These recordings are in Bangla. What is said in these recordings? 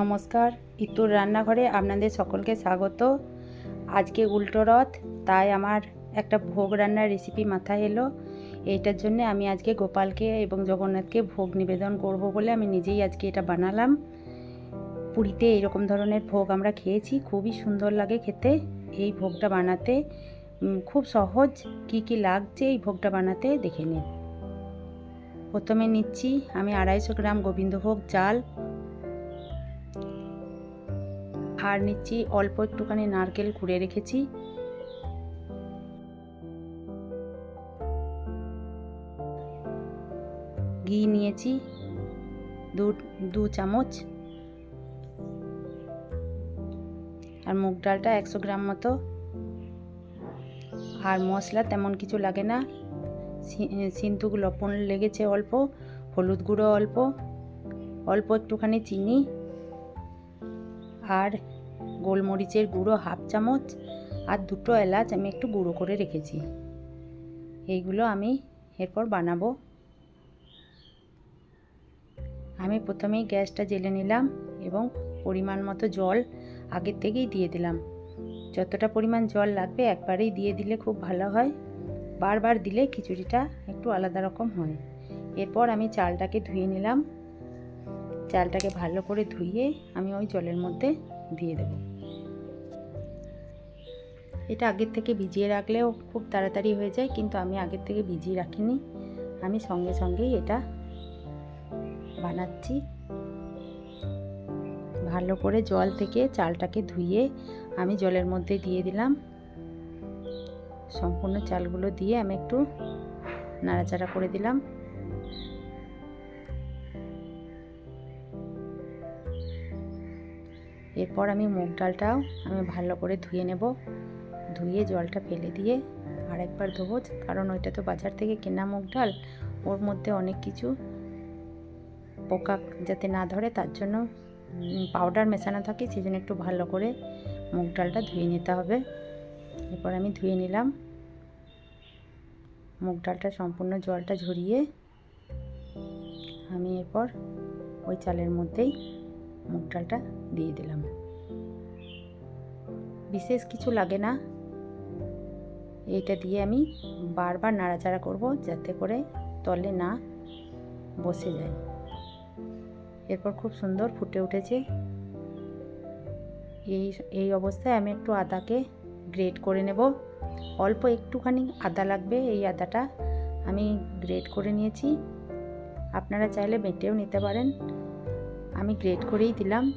নমস্কার, ইতুর রান্নাঘরে আপনাদের সকলকে স্বাগত। আজকে উল্টো রথ, তাই আমার একটা ভোগ রান্নার রেসিপি মাথায় এলো। এইটার জন্য আমি আজকে গোপালকে এবং জগন্নাথকে ভোগ নিবেদন করব বলে আমি নিজেই আজকে এটা বানালাম। পুরীতে এইরকম ধরনের ভোগ আমরা খেয়েছি, খুবই সুন্দর লাগে খেতে। এই ভোগটা বানাতে খুব সহজ কি কি লাগছে এই ভোগটা বানাতে দেখে নিন। প্রথমে নিচ্ছি আমি আড়াইশো গ্রাম গোবিন্দভোগ চাল আর নিচ্ছি, অল্প একটুখানি নারকেল কুড়ে রেখেছি। ঘি নিয়েছি, দু দু চামচ। আর মুগ ডালটা একশো গ্রাম মতো। আর মশলা তেমন কিছু লাগে না। সিন্তুক লবণ লেগেছে অল্প, হলুদ গুঁড়ো অল্প অল্প একটুখানি চিনি। আর গোলমরিচের গুঁড়ো হাফ চামচ আর দুটো এলাচ আমি একটু গুঁড়ো করে রেখেছি। এইগুলো আমি এরপর বানাবো। আমি প্রথমেই গ্যাসটা জেলে নিলাম এবং পরিমাণ মতো জল আগের থেকেই দিয়ে দিলাম। যতটা পরিমাণ জল লাগবে একবারেই দিয়ে দিলে খুব ভালো হয়। বারবার দিলে খিচুড়িটা একটু আলাদা রকম হয়। এরপর আমি চালটাকে ধুয়ে নিলাম। চালটাকে ভালো করে ধুয়ে আমি ওই জলের মধ্যে দিয়ে দেব। এটা আগের থেকে ভিজিয়ে রাখলেও খুব তাড়াতাড়ি হয়ে যায়, কিন্তু আমি আগের থেকে ভিজিয়ে রাখিনি। আমি সঙ্গে সঙ্গেই এটা বানাচ্ছি। ভালো করে জল থেকে চালটাকে ধুয়ে আমি জলের মধ্যে দিয়ে দিলাম। সম্পূর্ণ চালগুলো দিয়ে আমি একটু নাড়াচাড়া করে দিলাম। এরপর আমি মুগ ডালটাও আমি ভালো করে ধুয়ে নেব। ধুয়ে জলটা ফেলে দিয়ে আরেকবার ধোবো, কারণ ওইটা তো বাজার থেকে কেনা মুগ ডাল, ওর মধ্যে অনেক কিছু পোকা যাতে না ধরে, তার জন্য পাউডার মেশানো থাকে সেই জন্য একটু ভালো করে মুগ ডালটা ধুয়ে নিতে হবে। এরপর আমি ধুয়ে নিলাম মুগ ডালটা, সম্পূর্ণ জলটা ঝরিয়ে আমি এরপর ওই চালের মধ্যেই মুগ ডালটা দিয়ে দিলাম। বিশেষ কিছু লাগে না এইটা দিয়ে আমি বারবার নাড়াচাড়া করব যাতে করে তলে না বসে যায়। এরপর খুব সুন্দর ফুটে উঠেছে। এই এই অবস্থায় আমি একটু আদাকে গ্রেট করে নেব। অল্প একটুখানি আদা লাগবে, এই আদাটা আমি গ্রেট করে নিয়েছি। আপনারা চাইলে বেটেও নিতে পারেন। আমি গ্রেট করেই দিলাম।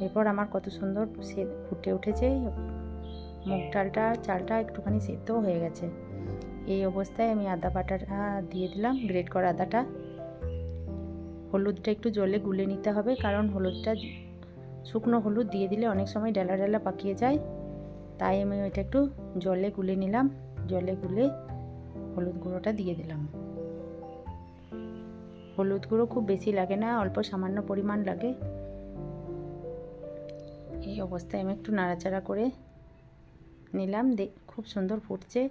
এরপর আমার কত সুন্দর সে ফুটে উঠেছে। মুগ ডালটা চালটা একটুখানি সেদ্ধও হয়ে গেছে। এই অবস্থায় আমি আদা বাটাটা দিয়ে দিলাম, গ্রেট করা আদাটা। হলুদটা একটু জলে গুলে নিতে হবে, কারণ হলুদটা শুকনো হলুদ দিয়ে দিলে অনেক সময় ডালা ডালা পাকিয়ে যায়। তাই আমি ওইটা একটু জলে গুলে নিলাম, জলে গুলে হলুদ গুঁড়োটা দিয়ে দিলাম। হলুদ গুঁড়ো খুব বেশি লাগে না, অল্প সামান্য পরিমাণ লাগে। এই অবস্থায় আমি একটু নাড়াচাড়া করে নিলাম খুব সুন্দর ফুটছে।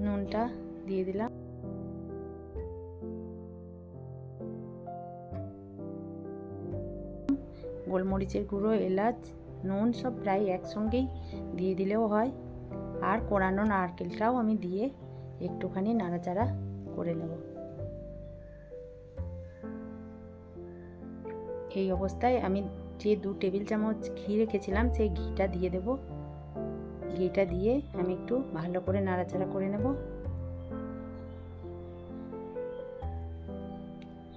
নুনটা দিয়ে দিলাম। গোলমরিচের গুঁড়ো, এলাচ, নুন সব প্রায় একসঙ্গেই দিয়ে দিলেও হয়। আর কোরানো নারকেলটাও আমি দিয়ে একটুখানি নাড়াচাড়া করে নেব। এই অবস্থায় আমি যে দু টেবিল চামচ ঘি রেখেছিলাম, সেই ঘিটা দিয়ে দেব। ঘিটা দিয়ে আমি একটু ভালো করে নাড়াচাড়া করে নেব।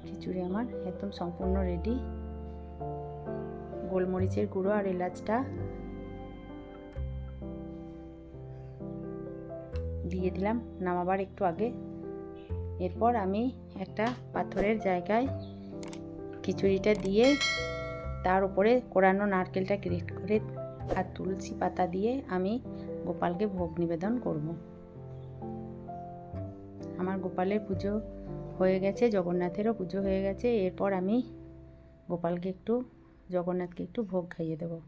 খিচুড়ি আমার একদম সম্পূর্ণ রেডি গোলমরিচের গুঁড়ো আর এলাচটা দিয়ে দিলাম, নামাবার একটু আগে। এরপর আমি একটা পাথরের জায়গায় খিচুড়িটা দিয়ে তার উপরে কোরানো নারকেলটা গ্রেট করে আর তুলসী পাতা দিয়ে আমি গোপালকে ভোগ নিবেদন করব। আমার গোপালের পুজো হয়ে গেছে, জগন্নাথেরও পুজো হয়ে গেছে। এরপর আমি গোপালকে একটু, জগন্নাথকে একটু ভোগ খাইয়ে দেবো।